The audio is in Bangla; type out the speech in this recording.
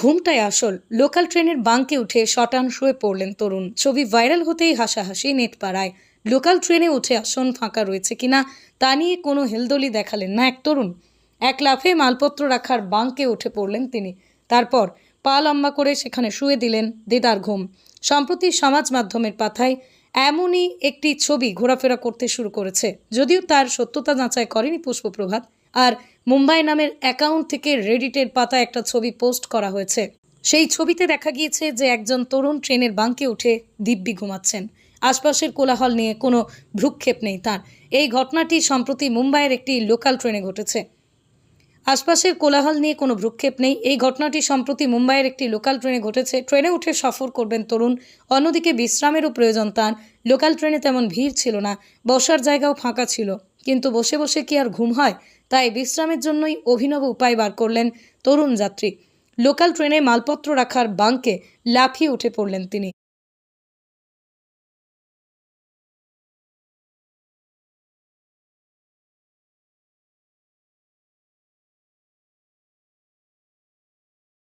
ঘুমটাই আসল। লোকাল ট্রেনের বাঙ্কে উঠে শটান শুয়ে পড়লেন তরুণ। ছবি ভাইরাল হতেই হাসাহাসি নেট পাড়ায় লোকাল ট্রেনে উঠে আসন ফাঁকা রয়েছে কিনা, তা নিয়ে কোনো হেলদোলি দেখালেন না এক তরুণ। এক লাফে মালপত্র রাখার বাঙ্কে উঠে পড়লেন তিনি। তারপর পা লম্বা করে সেখানে শুয়ে দিলেন দেদার ঘুম। সম্প্রতি সমাজ মাধ্যমের পাথায় এমনই একটি ছবি ঘোরাফেরা করতে শুরু করেছে। যদিও তার সত্যতা যাচাই করেনি পুষ্পপ্রভাত আর মুম্বাই নামের অ্যাকাউন্ট থেকে রেডিটের পাতা একটা ছবি পোস্ট করা হয়েছে। সেই ছবিতে দেখা গিয়েছে যে একজন তরুণ ট্রেনের বাঙ্কে উঠে দিব্যি ঘুমাচ্ছেন। আশপাশের কোলাহল নিয়ে কোনো ভ্রুক্ষেপ নেই তার। এই ঘটনাটি সম্প্রতি মুম্বাইয়ের একটি লোকাল ট্রেনে ঘটেছে। আশপাশের কোলাহল নিয়ে কোনো ভ্রুক্ষেপ নেই। এই ঘটনাটি সম্প্রতি মুম্বাইয়ের একটি লোকাল ট্রেনে ঘটেছে। ট্রেনে উঠে সফর করবেন তরুণ। অন্যদিকে বিশ্রামেরও প্রয়োজন তার। লোকাল ট্রেনে তেমন ভিড় ছিল না। বসার জায়গাও ফাঁকা ছিল। কিন্তু বসে বসে কি আর ঘুম হয়? তাই বিশ্রামের জন্যই অভিনব উপায় বার করলেন তরুণ যাত্রী। লোকাল ট্রেনে মালপত্র রাখার বাঙ্কে লাফিয়ে উঠে পড়লেন তিনি।